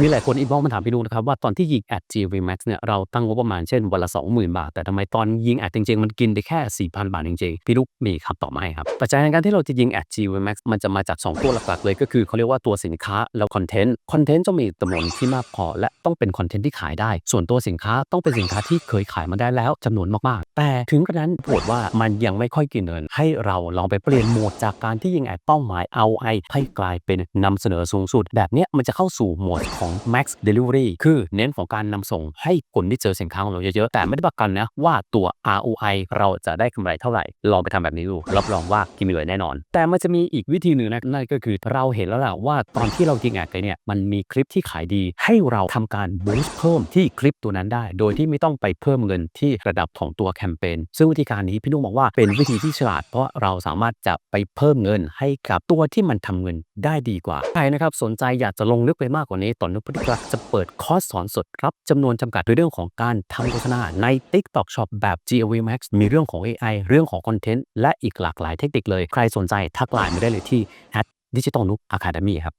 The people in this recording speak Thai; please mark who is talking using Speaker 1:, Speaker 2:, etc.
Speaker 1: มีหลายคนอินบ็อกมาถามพี่นุนะครับว่าตอนที่ยิงแอด GV Max เนี่ยเราตั้งงบประมาณเช่นวันละ 20,000 บาท แต่ทำไมตอนยิงแอดจริงๆ มันกินไปแค่ 4,000 บาทจริงๆ พี่นุมีคำตอบมาให้ครับ ปัจจัยในการที่เราจะยิงแอด GV Max มันจะมาจาก 2 ตัวหลักๆ เลยก็คือเขาเรียกว่าตัวสินค้าแล้วคอนเทนต์คอนเทนต์ต้องมีจำนวนที่มากพอ และต้องเป็นคอนเทนต์ที่ขายได้ ส่วนตัวสินค้าต้องเป็นสินค้าที่เคยขายมาได้แล้วจำนวนมากๆ แต่ถึงกระนั้นปวดว่ามันยังไม่ค่อยกินเงิน ให้เราลองไปเปลี่ยนโหมดจากการที่ยิงแอดเป้าหมายเอาไอให้กลายเป็นนำเสนอสูงสุด แบบนี้มันจะเข้าสู่โหมดของ Max Delivery คือเน้นของการนำส่งให้คนที่เจอสินค้าของเราเยอะๆ แต่ไม่ได้ประกันนะว่าตัว ROI เราจะได้กำไรเท่าไหร่ ลองไปทำแบบนี้ดูรับรองว่ากินเลยแน่นอน แต่มันจะมีอีกวิธีหนึ่งนะนั่นก็คือเราเห็นแล้วแหละว่าตอนที่เรายิงแอดไปเนี่ยมันมีคลิปที่ขายดี ให้เราทำการบูสต์เพิ่มที่คลิปตัวนั้นได้ โดยที่ไม่ต้องไปเพิ่มเงินที่ระดับของตัวแคมเปญซึ่งวิธีการนี้พี่นุ่มบอกว่าเป็นวิธีที่ฉลาด เพราะเราสามารถจะไปเพิ่มเงินให้กับตัวที่มันทำเงินได้ดีกว่าใครนะครับสนใจอยากจะลงลึกไปมากกว่านี้ตอนนุพธิกรจะเปิดคอร์สสอนสดครับจำนวนจำกัดในเรื่องของการทำโฆษณาใน TikTok Shop แบบ GAV Max มีเรื่องของ AI เรื่องของคอนเทนต์และอีกหลากหลายเทคนิคเลย ใครสนใจทักไลน์มาได้เลยที่ Digital Nook Academy ครับ